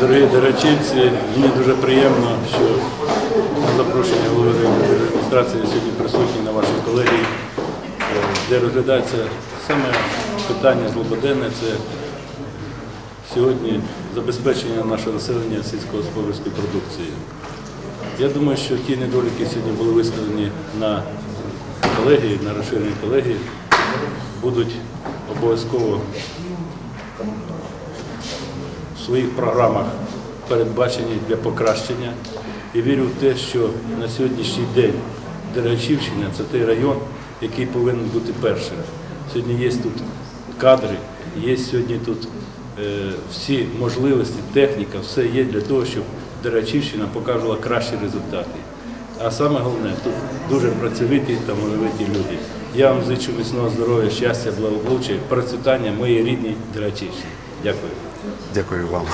Дорогі дорачівці, мені дуже приємно, що на запрошення голови адміністрації сьогодні присутні на вашій колегії, де розглядається саме питання злободенне, це сьогодні забезпечення нашого населення сільськогосподарською продукцією. Я думаю, що ті недоліки сьогодні були виставлені на колегії, на розширеній колегії, будуть обов'язково в своїх програмах передбачені для покращення. І вірю в те, що на сьогоднішній день Дерачівщина це той район, який повинен бути першим. Сьогодні є тут кадри, є сьогодні тут е, всі можливості, техніка, все є для того, щоб Дерачівщина показувала кращі результати. А саме головне, тут дуже працьовиті та маловиті люди. Я вам зичу міцного здоров'я, щастя, благополуччя, процвітання моєї рідній Дерачівщині. Дякую. Дякую вам.